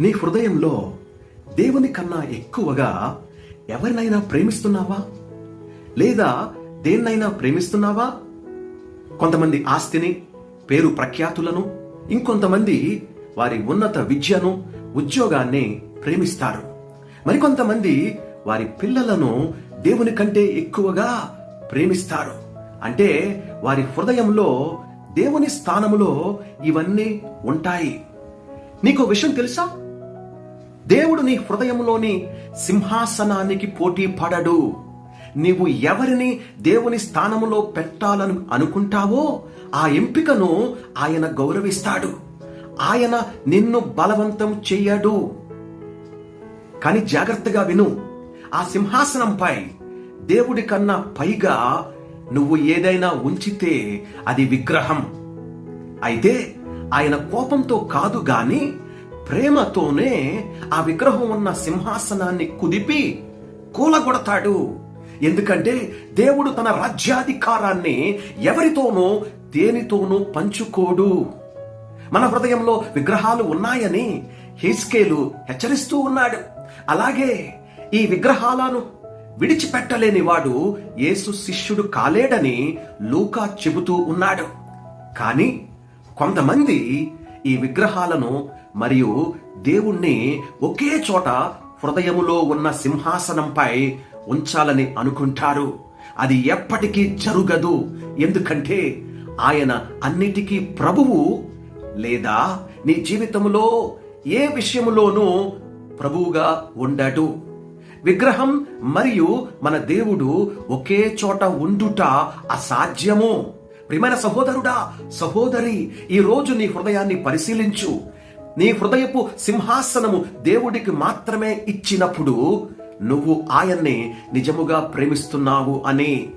నీ హృదయంలో దేవుని కన్నా ఎక్కువగా ఎవరినైనా ప్రేమిస్తున్నావా? లేదా దేన్నైనా ప్రేమిస్తున్నావా? కొంతమంది ఆస్తిని పేరు ప్రఖ్యాతులను ఇంకొంతమంది వారి ఉన్నత విద్యను ఉద్యోగాన్ని ప్రేమిస్తారు. మరికొంతమంది వారి పిల్లలను దేవుని కంటే ఎక్కువగా ప్రేమిస్తారు. అంటే వారి హృదయంలో దేవుని స్థానములో ఇవన్నీ ఉంటాయి. నీకు విషయం తెలుసా? దేవుడు నీ హృదయంలోని సింహాసనానికి పోటీ పడడు. నీవు ఎవరిని దేవుని స్థానములో పెట్టాలని అనుకుంటావో ఆ ఎంపికను ఆయన గౌరవిస్తాడు. ఆయన నిన్ను బలవంతం చెయ్యడు. కానీ జాగ్రత్తగా విను ఆ సింహాసనంపై దేవుడి కన్నా పైగా నువ్వు ఏదైనా ఉంచితే అది విగ్రహం. అయితే ఆయన కోపంతో కాదు గాని ప్రేమతోనే ఆ విగ్రహం ఉన్న సింహాసనాన్ని కుదిపి కూలగొడతాడు. ఎందుకంటే దేవుడు తన రాజ్యాధికారాన్ని ఎవరితోనూ దేనితోనూ పంచుకోడు. మన హృదయంలో విగ్రహాలు ఉన్నాయని హేస్కేలు హెచ్చరిస్తూ ఉన్నాడు. అలాగే ఈ విగ్రహాలను విడిచిపెట్టలేని వాడు యేసు శిష్యుడు కాలేడని లూకా చెబుతూ ఉన్నాడు. కానీ కొంతమంది ఈ విగ్రహాలను మరియు దేవుణ్ణి ఒకే చోట హృదయములో ఉన్న సింహాసనంపై ఉంచాలని అనుకుంటారు. అది ఎప్పటికీ జరుగదు. ఎందుకంటే ఆయన అన్నిటికీ ప్రభువు లేదా నీ జీవితంలో ఏ విషయములోనూ ప్రభువుగా ఉండడు. విగ్రహం మరియు మన దేవుడు ఒకే చోట ఉండుట అసాధ్యము. ప్రియమైన సహోదరుడా సహోదరి ఈ రోజు నీ హృదయాన్ని పరిశీలించు. నీ హృదయపు సింహాసనము దేవుడికి మాత్రమే ఇచ్చినప్పుడు నువ్వు ఆయన్ని నిజముగా ప్రేమిస్తున్నావు అని